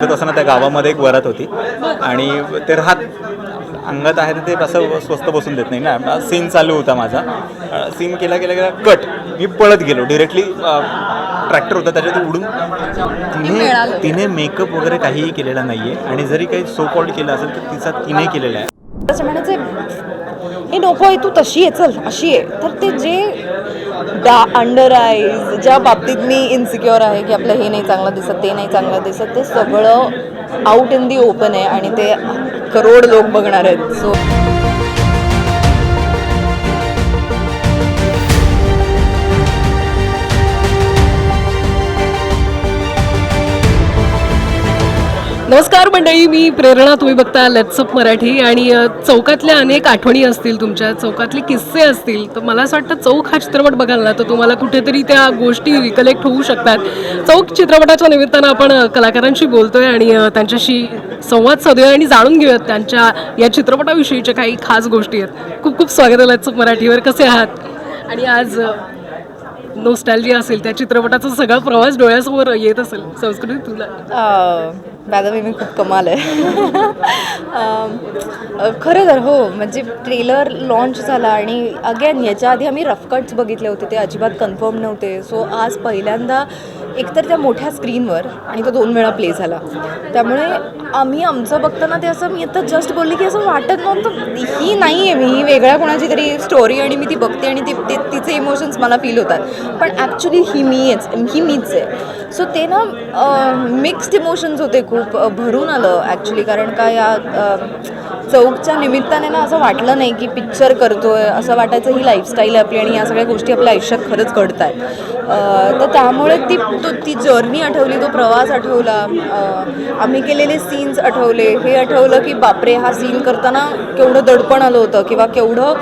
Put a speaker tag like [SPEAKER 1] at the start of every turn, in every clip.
[SPEAKER 1] असताना त्या गावामध्ये एक वरात होती. आणि ते राहत अंगात आहे ते असं स्वस्त बसून देत नाही ना. सीन चालू होता माझा. सीन केला गेला गेला कट मी पळत गेलो. डिरेक्टली ट्रॅक्टर होता. त्याच्यात उडून तिने. तिने मेकअप वगैरे काहीही केलेला नाही आहे आणि जरी काही सो कॉल्ड केलं असेल तर तिचा तिने केलेला आहे.
[SPEAKER 2] हे नको आहे तू तशी आहे चल अशी आहे तर ते जे डा अंडर आईज ज्या बाबतीत मी इन्सिक्युअर आहे की आपलं हे नाही चांगलं दिसत ते नाही चांगलं दिसत ते सगळं आउट इन दी ओपन आहे आणि ते करोड लोक बघणार आहेत. सो
[SPEAKER 3] नमस्कार मंडळी मी प्रेरणा तुम्ही बघता लेट्सअप मराठी आणि चौकातल्या अनेक आठवणी असतील तुमच्या चौकातले किस्से असतील तर मला असं वाटतं चौक हा चित्रपट बघाल ना तर तुम्हाला कुठेतरी त्या गोष्टी रिकलेक्ट होऊ शकतात. चौक चित्रपटाच्या निमित्तानं आपण कलाकारांशी बोलतोय आणि त्यांच्याशी संवाद साधूया आणि जाणून घेऊयात त्यांच्या या चित्रपटाविषयीच्या काही खास गोष्टी आहेत. खूप खूप स्वागत आहे लेट्सअप मराठीवर. कसे आहात? आणि आज अ, नोस्टॅल्जिया असेल त्या चित्रपटाचा सगळा प्रवास डोळ्यासमोर येत असेल. संस्कृती तुला.
[SPEAKER 2] मॅडम मी खूप कमाल आहे. खरं तर हो म्हणजे ट्रेलर लॉन्च झाला आणि अगेन याच्या आधी आम्ही रफकट्स बघितले होते ते अजिबात कन्फर्म नव्हते. सो आज पहिल्यांदा एकतर त्या मोठ्या स्क्रीनवर आणि तो दोन वेळा प्ले झाला. त्यामुळे आम्ही आमचं बघताना ते असं मी आता जस्ट बोलली की असं वाटत नव्हतं. ही नाही आहे मी ही वेगळ्या कोणाची तरी स्टोरी आणि मी ती बघते आणि ती ते तिचे इमोशन्स मला फील होतात. पण ॲक्च्युली ही मीच ही मीच आहे. सो ते ना मिक्स्ड इमोशन्स होते खूप भरून आलं ॲक्च्युली कारण का या चौकच्या निमित्ताने ना असं वाटलं नाही की पिक्चर करतोय असं वाटायचं ही लाईफस्टाईल आहे आपली आणि या सगळ्या गोष्टी आपल्या आयुष्यात खरंच घडत आहेत तर त्यामुळे ती तो ती जर्नी आठवली तो प्रवास आठवला. आम्ही केलेले सीन्स आठवले. हे आठवलं की बापरे हा सीन करताना केवढं दडपण आलं होतं किंवा केवढं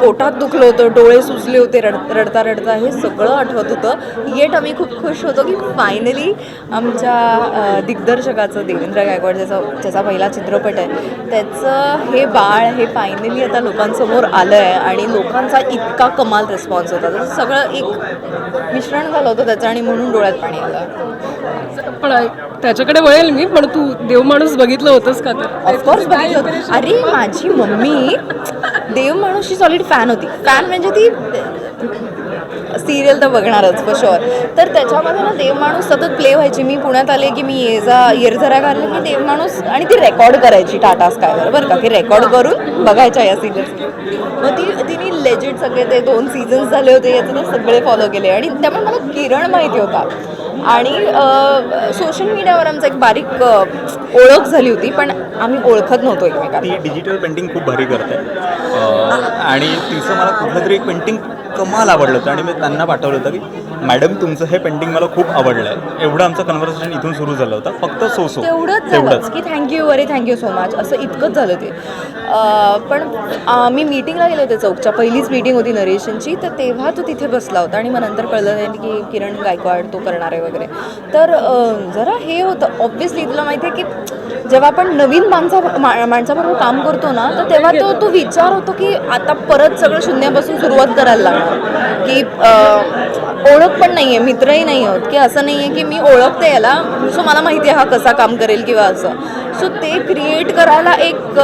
[SPEAKER 2] पोटात दुखलं होतं डोळे सुचले होते रड रडता रडता हे सगळं आठवत होतं. येट आम्ही खूप खुश होतो की फायनली आमच्या दिग्दर्शकाचं देवेंद्र गायकवाड ज्याचा ज्याचा पहिला चित्रपट आहे त्याचं हे बाळ हे फायनली आता लोकांसमोर आलं आहे आणि लोकांचा इतका कमाल रिस्पॉन्स होता. तर सगळं एक मिश्रण झालं होतं त्याचं आणि म्हणून डोळ्यात पाणी आलं.
[SPEAKER 3] पण त्याच्याकडे वळेल मी पण तू देव माणूस बघितलं होतंस का तर?
[SPEAKER 2] ऑफकोर्स बघितलं होतं. अरे माझी मम्मी देव माणूसची सॉलिड फॅन होती. फॅन म्हणजे ती सिरियल तर बघणारच फॉर शुअर तर त्याच्यामध्ये ना देव माणूस सतत प्ले व्हायची. मी पुण्यात आले की मी ये जा येरझरा घालले की देव माणूस आणि ती रेकॉर्ड करायची टाटा स्कायवर बरं का? की रेकॉर्ड करून बघायच्या या सिरियल्स मग ती तिने लेजिट सगळे ते दोन सीझन्स झाले होते याचे ते सगळे फॉलो केले. आणि त्यामुळे मला किरण माहिती होता. आणि सोशल मीडियावर आमचं एक बारीक ओळख झाली होती पण आम्ही ओळखत नव्हतो एकमेकांना.
[SPEAKER 1] ती डिजिटल पेंटिंग खूप भारी करते. आणि तिचं मला कुठलं तरी एक पेंटिंग कमाल आवडलं होतं आणि मी त्यांना पाठवलं होतं की मॅडम तुमचं हे पेंटिंग मला खूप आवडलं आहे एवढं आमचं कन्व्हर्सेशन इथून सुरू झालं होतं. फक्त सो सो
[SPEAKER 2] तेवढंच झालं. की थँक्यू अरे थँक्यू सो मच असं इतकंच झालं ते. पण मी मीटिंगला गेले होते चौकच्या. पहिलीच मीटिंग होती नरेशनची. तर तेव्हा तो तिथे बसला होता आणि मग नंतर कळलं नाही की किरण गायकवाड तो करणार आहे वगैरे. तर जरा हे होतं. ऑब्व्हियसली तुला माहिती आहे की जेव्हा आपण नवीन माणसा मा- माणसाबरोबर काम करतो ना तर तेव्हा तो तो विचार होतो की आता परत सगळं शून्यापासून सुरुवात करायला लागणार. की ओळख पण नाही आहे मित्रही नाही आहोत की असं नाही आहे की मी ओळखते याला सो मला माहिती आहे हा कसा काम करेल किंवा असं. सो ते क्रिएट करायला एक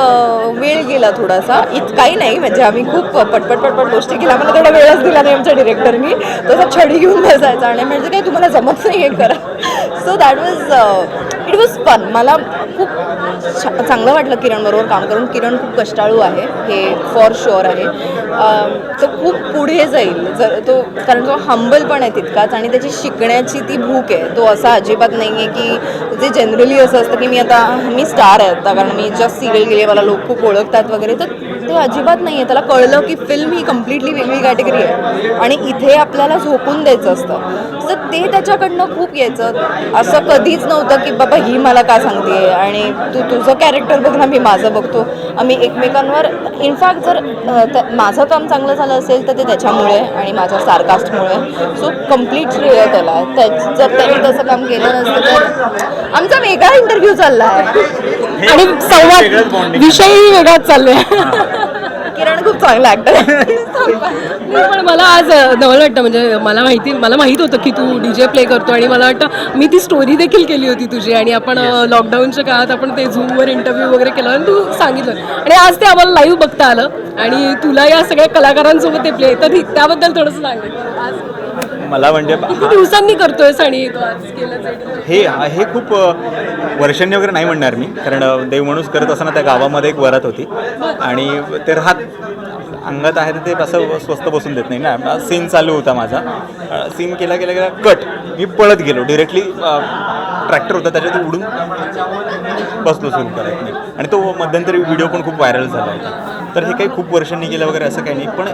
[SPEAKER 2] वेळ गेला थोडासा. इतकाही नाही म्हणजे आम्ही खूप पटपट पटपट गोष्टी केल्या. मला थोडा वेळच दिला नाही आमच्या डिरेक्टरनी तसा छडी घेऊन बसायचा. आणि म्हणजे काय तुम्हाला जमत नाही आहे करा so that was it was fun मला खूप चांगलं वाटलं किरणबरोबर काम करून. किरण खूप कष्टाळू आहे. हे फॉर शुअर आहे. तो खूप पुढे जाईल. जर तो कारण तो हंबल पण आहे तितकाच आणि त्याची शिकण्याची ती भूक आहे. तो असा अजिबात नाही आहे की जे जनरली असं असतं की मी आता मी स्टार आहे आता. कारण मी जस्ट सिरियल गेले मला लोक खूप ओळखतात वगैरे. तर ते अजिबात नाही आहे. त्याला कळलं की फिल्म ही कम्प्लिटली वेगळी कॅटेगरी आहे. आणि इथे आपल्याला झोपून द्यायचं असतं. तर ते त्याच्याकडनं खूप यायचं. असं कधीच नव्हतं की बाबा ही मला का सांगते? आणि तू तुझं कॅरेक्टर बघ ना मी माझं बघतो. आम्ही एकमेकांवर इनफॅक्ट जर माझं काम चांगलं झालं असेल तर ते त्याच्यामुळे आणि माझ्या सारकास्टमुळे सो कंप्लीट श्रेय त्याला. त्या जर त्याने तसं काम केलं नसतं तर आमचा वेगळा इंटरव्ह्यू चालला आहे
[SPEAKER 3] आणि संवाद. विषयही वेगळाच चाललोय.
[SPEAKER 2] किरण खूप चांगला ऍक्टर
[SPEAKER 3] नाही, पण मला आज नवल वाटतं म्हणजे मला माहिती मला माहीत होतं की तू डीजे प्ले करतो आणि मला वाटतं मी ती स्टोरी देखील केली होती तुझी आणि आपण लॉकडाऊनच्या काळात आपण ते झूमवर इंटरव्ह्यू वगैरे केला आणि तू सांगितलं. आणि आज ते आम्हाला लाईव्ह बघता आलं आणि तुला या सगळ्या कलाकारांसोबत ते प्ले तर ठीक, त्याबद्दल थोडंसं सांगितलं आज
[SPEAKER 1] मला म्हणजे
[SPEAKER 3] किती दिवसांनी केलंच आहे.
[SPEAKER 1] हे हे खूप वर्षांनी वगैरे नाही म्हणणार मी कारण देव माणूस करत असताना त्या गावामध्ये एक वरात होती. आणि ते राहत अंगात आहे ते असं स्वस्त बसून देत नाही ना. सीन चालू होता माझा. सीन केला केला गेला कट. मी पळत गेलो. डिरेक्टली ट्रॅक्टर होता त्याच्यात उडून बसलो सुरू करत नाही आणि तो मध्यंतरी व्हिडिओ पण खूप व्हायरल झाला होता. तर हे काही खूप वर्षांनी गेलं वगैरे असं काही नाही. पण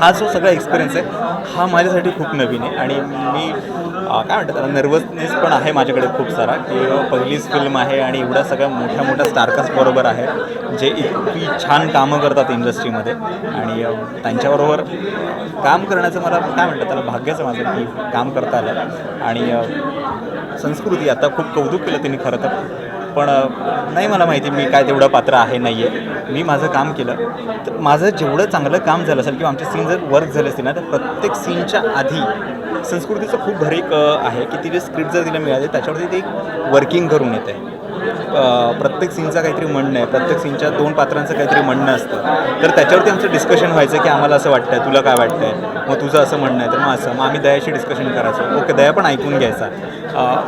[SPEAKER 1] हा जो सगळा एक्सपिरियन्स आहे हा माझ्यासाठी खूप नवीन आहे. आणि मी काय म्हणतात त्याला नर्वसनेस पण आहे माझ्याकडे खूप सारा. की पहिलीच फिल्म आहे आणि एवढ्या सगळ्या मोठ्या मोठ्या स्टारकास्ट बरोबर आहे जे इतकी छान कामं करतात इंडस्ट्रीमध्ये आणि त्यांच्याबरोबर काम करण्याचं मला काय म्हणतात त्याला भाग्याचं माझं की काम करता आलं. आणि संस्कृती आता खूप कौतुक केलं त्यांनी खरं तर. पण नाही मला माहिती मी काय तेवढं पात्र आहे नाही आहे मी माझं काम केलं. तर माझं जेवढं चांगलं काम झालं असेल किंवा आमचे सीन जर वर्क झाले असतील ना तर प्रत्येक सीनच्या आधी संस्कृतीचं खूप भर एक आहे की ती जे स्क्रिप्ट जर तिला मिळाली त्याच्यावरती ते एक वर्किंग करून येते. आहे प्रत्येक सीनचं काहीतरी म्हणणं आहे. प्रत्येक सीनच्या दोन पात्रांचं काहीतरी म्हणणं असतं. तर त्याच्यावरती आमचं डिस्कशन व्हायचं की आम्हाला असं वाटतंय तुला काय वाटतंय? मग तुझं असं म्हणणं आहे. तर मग असं. मग आम्ही दयाशी डिस्कशन करायचो. ओके दया पण ऐकून घ्यायचा.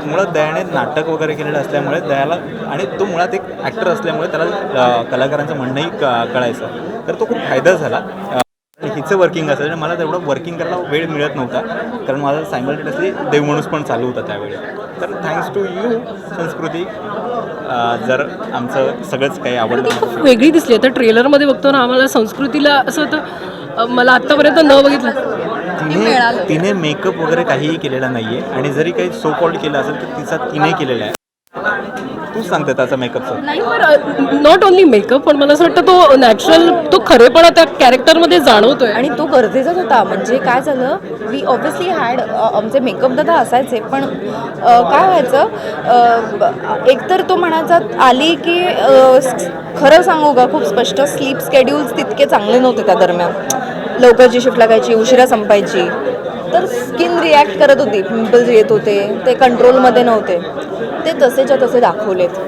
[SPEAKER 1] मुळात दयाने नाटक वगैरे केलेलं असल्यामुळे दयाला आणि तो मुळात एक ॲक्टर असल्यामुळे त्याला कलाकारांचं म्हणणंही क कळायचं. तर तो खूप फायदा झाला. हिचं वर्किंग असेल आणि मला तेवढं वर्किंग करायला वेळ मिळत नव्हता. कारण माझा सायमल्टेनियसली देवमाणूस पण चालू होता त्यावेळी. तर थँक्स टू यू संस्कृती जर आमचं सगळंच काही आवडलं
[SPEAKER 3] वेगळी दिसली. तर ट्रेलरमध्ये बघतो ना आम्हाला संस्कृतीला असं होतं मला आत्तापर्यंत न बघितलं.
[SPEAKER 1] तिने तिने मेकअप वगैरे काहीही केलेला नाही आहे आणि जरी काही सो कॉल्ड केलं असेल तर तिचा तिने केलेला आहे. तूच सांगते त्याचा मेकअपचं
[SPEAKER 3] नाही पण नॉट ओन्ली मेकअप पण मला असं वाटतं तो नॅचरल तो खरेपणा त्या कॅरेक्टरमध्ये जाणवतोय.
[SPEAKER 2] आणि तो गरजेचाच होता. म्हणजे काय झालं? वी ऑब्विसली हॅड आमचे मेकअप दादा असायचे पण काय व्हायचं? एकतर तो म्हणायचा आली की खरं सांगू का? खूप स्पष्ट. स्लीप स्केड्यूल्स तितके चांगले नव्हते त्या दरम्यान. लवकरची शिफ्ट लागायची उशिरा संपायची. तर स्किन रिॲक्ट करत होती. पिंपल्स येत होते ते कंट्रोलमध्ये नव्हते. ते तसेच्या तसे दाखवलेत.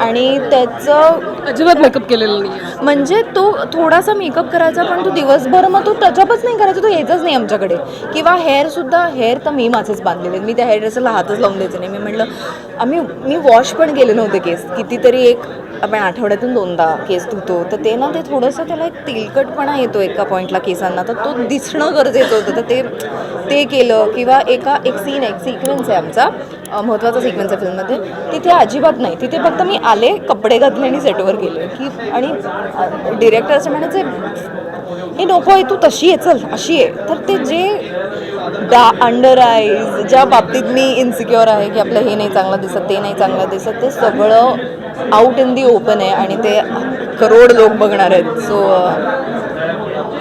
[SPEAKER 2] आणि त्याचं
[SPEAKER 3] अजिबात मेकअप केलेलं नाही
[SPEAKER 2] म्हणजे तो थोडासा मेकअप करायचा पण तो दिवसभर मग तो टचअपच नाही करायचा तो यायचाच नाही आमच्याकडे. किंवा हेअरसुद्धा हेअर तर मी माझेच बांधलेले. मी त्या हेअर ड्रेसरला हातच लावून द्यायचे नाही. मी म्हटलं आम्ही मी वॉश पण केले नव्हते केस. कितीतरी एक आपण आठवड्यातून दोनदा केस धुतो. तर ते ना ते थोडंसं त्याला एक तेलकटपणा येतो एका पॉईंटला केसांना. तर तो दिसणं गरजेचं होतं. तर ते ते केलं. किंवा एका एक सीन एक सिक्वेन्स आहे आमचा. महत्त्वाचा सिक्वेन्स आहे फिल्ममध्ये तिथे अजिबात नाही. तिथे फक्त मी आले कपडे घातले आणि सेटवर गेले. की आणि डिरेक्टर असं म्हणायचे हे नको आहे तू तशी आहे चल अशी आहे तर ते जे डा अंडर आईज ज्या बाबतीत मी इन्सिक्युअर आहे की आपलं हे नाही चांगलं दिसत ते नाही चांगलं दिसत ते सगळं आउट इन दी ओपन आहे आणि ते करोड लोक बघणार आहेत. सो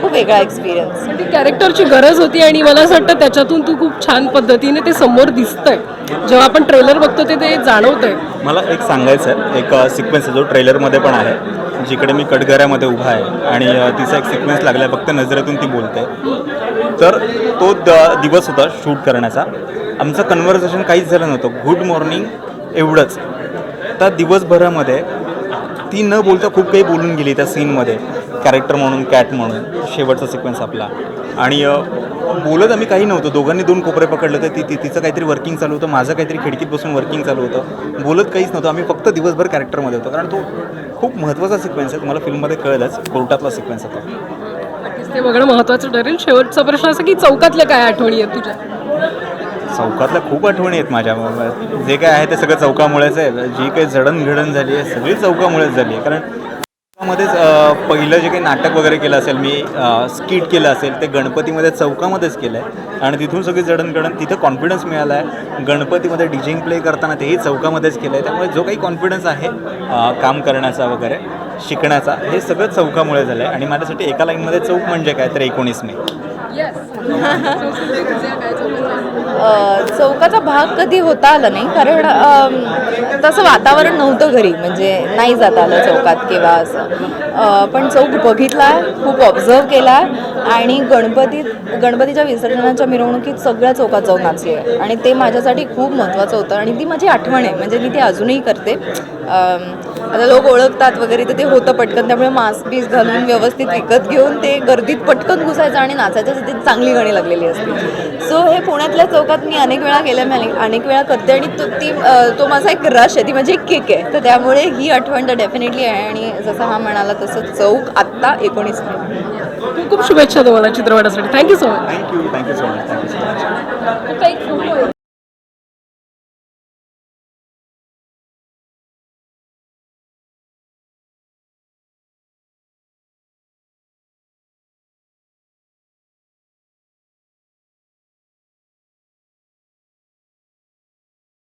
[SPEAKER 2] खूप वेगळा एक्सपिरियन्स
[SPEAKER 3] ती कॅरेक्टरची गरज होती आणि मला असं वाटतं त्याच्यातून तू खूप छान पद्धतीने ते समोर दिसतंय. जेव्हा आपण ट्रेलर बघतो ते ते जाणवतंय.
[SPEAKER 1] मला एक सांगायचं आहे एक सिक्वेन्स जो ट्रेलरमध्ये पण आहे जिकडे मी कटघऱ्यामध्ये उभा आहे आणि तिचा एक सिक्वेन्स लागला आहे फक्त नजरेतून ती बोलते. तर तो द दिवस होता शूट करण्याचा. आमचं कन्व्हर्सेशन काहीच झालं नव्हतं. गुड मॉर्निंग एवढंच. त्या दिवसभरामध्ये ती न बोलता खूप काही बोलून गेली त्या सीनमध्ये कॅरेक्टर म्हणून कॅट म्हणून शेवटचा सिक्वेन्स आपला. आणि बोलत आम्ही काही नव्हतो. दोघांनी दोन कोपरे पकडले होते. ती ती- तिचं काहीतरी वर्किंग चालू होतं. माझं काहीतरी खिडकीत बसून वर्किंग चालू होतं. बोलत काहीच नव्हतं. आम्ही फक्त दिवसभर कॅरेक्टरमध्ये होतो. कारण तो खूप महत्त्वाचा सिक्वेन्स आहे. तुम्हाला फिल्ममध्ये कळलंच. कोर्टातला सिक्वेन्स होता.
[SPEAKER 3] ते बघणं महत्त्वाचं ठरेल. शेवटचा प्रश्न असा की चौकातल्या काय आठवणी आहेत तुझ्या?
[SPEAKER 1] चौकातल्या खूप आठवणी आहेत माझ्या. जे काय आहे ते सगळं चौकामुळेच आहे. जी काही जडणघडण झाली आहे सगळी चौकामुळेच झाली आहे. कारण चौकामध्येच पहिलं जे काही नाटक वगैरे केलं असेल मी स्किट केलं असेल ते गणपतीमध्ये चौकामध्येच केलं आहे आणि तिथून सगळी जडणघडण तिथं कॉन्फिडन्स मिळाला आहे गणपतीमध्ये डिजिंग प्ले करताना तेही चौकामध्येच केलं आहे त्यामुळे जो काही कॉन्फिडन्स आहे काम करण्याचा वगैरे शिकण्याचा हे सगळं चौकामुळे झालं आहे आणि माझ्यासाठी एका लाईनमध्ये चौक म्हणजे काय तर एकोणीस मे.
[SPEAKER 2] चौकाचा भाग कधी होता आला नाही कारण तसं वातावरण नव्हतं घरी म्हणजे नाही जात आलं चौकात किंवा असं. पण चौक बघितला खूप ऑब्झर्व केला आणि गणपतीत गणपतीच्या विसर्जनाच्या मिरवणुकीत सगळ्या चौकात जाऊन नाचले आणि ते माझ्यासाठी खूप महत्त्वाचं होतं आणि ती माझी आठवण आहे म्हणजे मी ती अजूनही करते. आता लोक ओळखतात वगैरे तर ते होतं पटकन. त्यामुळे मास्क बीस घालून व्यवस्थित विकत घेऊन ते गर्दीत पटकन घुसायचं आणि नाचायचं तिथे चांगली गाणी लागलेली असते सो हे पुण्यातल्या चौकात मी अनेक वेळा गेले मी अनेक वेळा करते आणि तो ती तो माझा एक रश आहे ती माझी एक किक आहे. तर त्यामुळे ही आठवण तर डेफिनेटली आहे आणि जसं हा म्हणाला तसं चौक आत्ता एकोणीस
[SPEAKER 3] खूप खूप शुभेच्छा तुम्हाला चित्रपटासाठी. Thank you so much
[SPEAKER 1] thank you thank you so much thank you so much